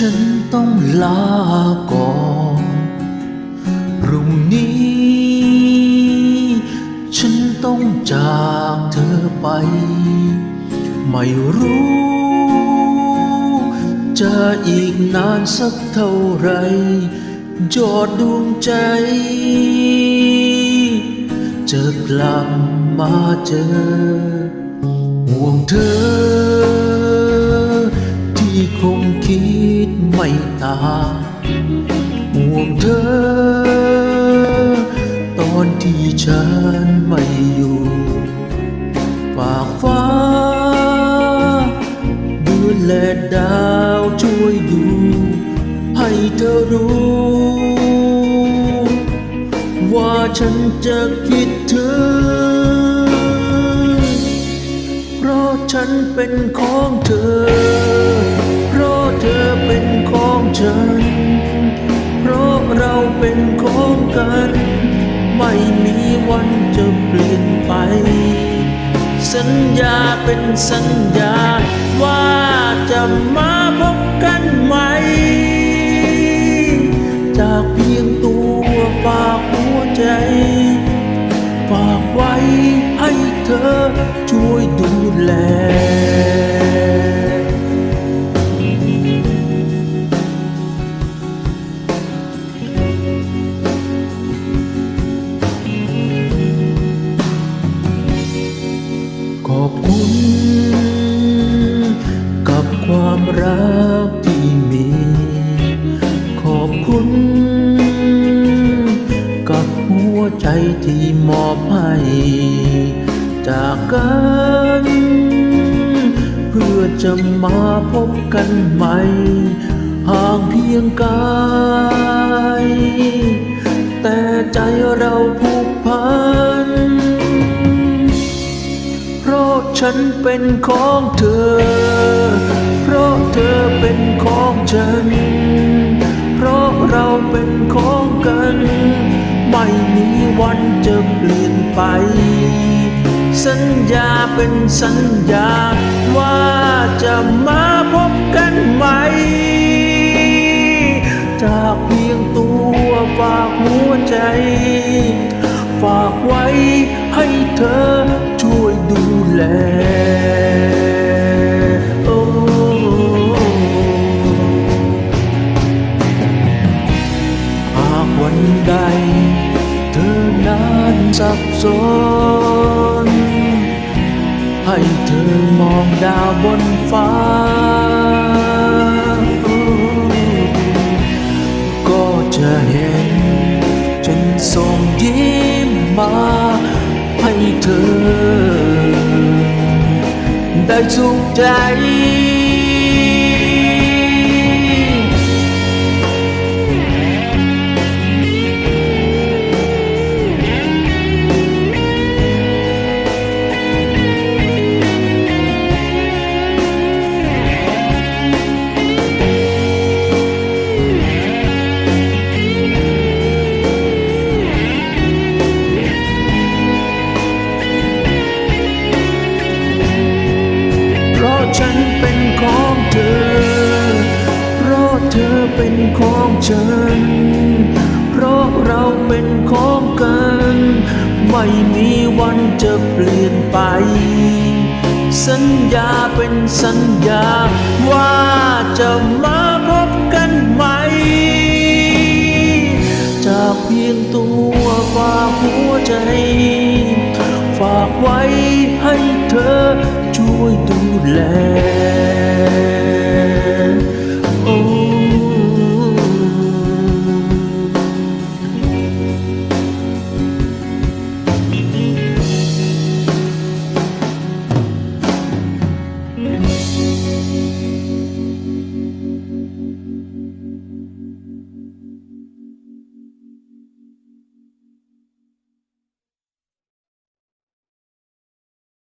ฉันต้องลาก่อนพรุ่งนี้ ฉันต้องจากเธอไป ไม่รู้ จะอีกนานสักเท่าไรยอดดวงใจ จะกลับมาเจอห่วงเธอ ที่คงคิดไม่ตาห่วงเธอ ตอนที่ฉันไม่อยู่ฝากฟ้าเดือนและดาวช่วยดู ให้เธอรู้ ว่าฉันจะคิดถึง เพราะฉันเป็นของเธอ ฉัน เพราะเราเป็นของกัน ไม่มีวันจะเปลี่ยนไป สัญญาเป็นสัญญา ว่าจะมาพบกันใหม่ จากเพียงตัวฝากหัวใจ ฝากไว้ให้เธอช่วยดูแล รักที่มี ขอบคุณ กับหัวใจที่มอบให้ จากกัน เพื่อจะมาพบกันใหม่ห่างเพียงกายแต่ใจเราผูกพัน เพราะฉันเป็นของเธอ กัน ไม่มีวันจะเปลี่ยนไป สัญญาเป็นสัญญา ว่าจะมาพบกันใหม่จากเพียงตัวฝากหัวใจ ฝากไว้ให้เธอช่วยดูแล ใด เธอนานสับสน ให้เธอมองดาวบนฟ้า ก็จะเห็นจนส่งยิ้มมาให้เธอ ได้สุขใจ เป็นของฉัน เพราะเราเป็นของกัน ไม่มีวันจะเปลี่ยนไป สัญญาเป็นสัญญาว่าจะมาพบกันใหม่จากเพียงตัวฝากหัวใจ ฝากไว้ให้เธอช่วยดูแล